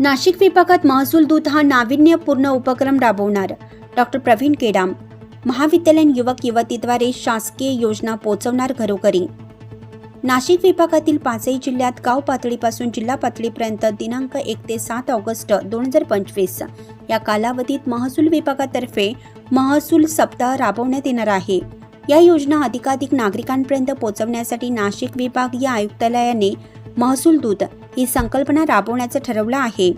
नाशिक विभागात महसूल दूत हा नाविन्यपूर्ण उपक्रम राबवणार. डॉक्टर प्रवीण केडाम महाविद्यालयीन युवक युवतीद्वारे शासकीय योजना पोहोचवणार घरोघरी. नाशिक विभागातील पाचही जिल्ह्यात गाव पातळीपासून जिल्हा पातळीपर्यंत दिनांक एक ते सात ऑगस्ट दोन हजार पंचवीस या कालावधीत महसूल विभागातर्फे महसूल सप्ताह राबवण्यात येणार आहे. या योजना अधिकाधिक नागरिकांपर्यंत पोहोचवण्यासाठी नाशिक विभागीय आयुक्तालयाने महसूल दूत ही संकल्पना राबवण्याचं ठरवलं आहे.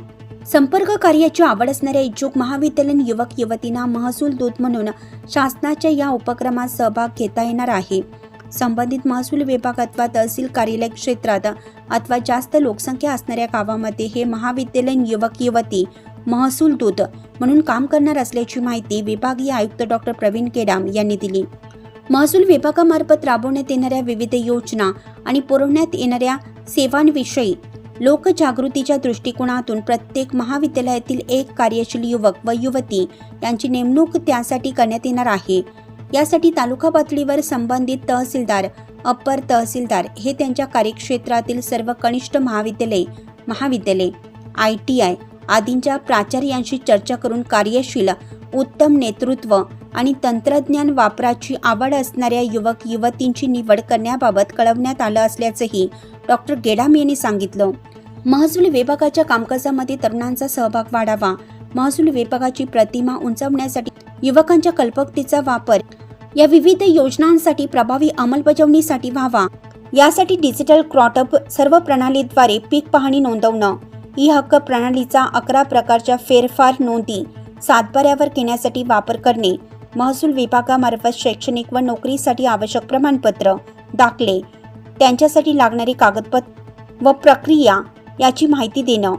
संपर्क कार्याची आवड असणाऱ्या इच्छुक महाविद्यालयीन युवक युवतींना महसूल दूत म्हणून शासनाच्या या उपक्रमात सहभाग घेता येणार आहे. संबंधित महसूल विभाग अथवा तहसील कार्यालय क्षेत्रात अथवा जास्त लोकसंख्या असणाऱ्या गावामध्ये हे महाविद्यालयीन युवक युवती महसूल दूत म्हणून काम करणार असल्याची माहिती विभागीय आयुक्त डॉक्टर प्रवीण केडाम यांनी दिली. महसूल विभागामार्फत राबवण्यात येणाऱ्या विविध योजना आणि पुरवण्यात येणाऱ्या सेवांविषयी लोकजागृतीच्या दृष्टिकोनातून प्रत्येक महाविद्यालयातील एक कार्यशील युवक व युवती यांची नेमणूक त्यासाठी करण्यात येणार आहे. यासाठी तालुका पातळीवर संबंधित तहसीलदार अप्पर तहसीलदार हे त्यांच्या कार्यक्षेत्रातील सर्व कनिष्ठ महाविद्यालय महाविद्यालय आय टी आय आदींच्या प्राचार्यांशी चर्चा करून कार्यशील उत्तम नेतृत्व आणि तंत्रज्ञान वापराची आवड असणाऱ्या युवक युवतींची निवड करण्याबाबत कळवण्यात आलं असल्याचंही डॉक्टर गेडाम यांनी सांगितलं. महसूल विभागाच्या कामकाजामध्ये तरुणांचा सहभाग वाढावा. महसूल विभागाची प्रतिमा उंचावण्यासाठी युवकांच्या कल्पकतेचा वापर या विविध योजनांसाठी प्रभावी अंमलबजावणीसाठी व्हावा. यासाठी डिजिटल क्रॉटअप सर्व प्रणालीद्वारे पीक पाहणी नोंदवणं ई हक्क प्रणालीचा अकरा प्रकारच्या फेरफार नोंदी सातबाऱ्यावर घेण्यासाठी वापर करणे महसूल विभागामार्फत शैक्षणिक व नोकरीसाठी आवश्यक प्रमाणपत्र दाखले. त्यांच्यासाठी लागणारी कागदपत्र व प्रक्रिया याची माहिती देणं.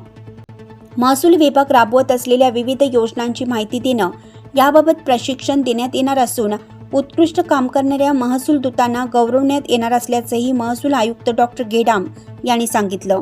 महसूल विभाग राबवत असलेल्या विविध योजनांची माहिती देणं याबाबत प्रशिक्षण देण्यात येणार असून उत्कृष्ट काम करणाऱ्या महसूल दूतांना गौरवण्यात येणार असल्याचंही महसूल आयुक्त डॉक्टर गेडाम यांनी सांगितलं.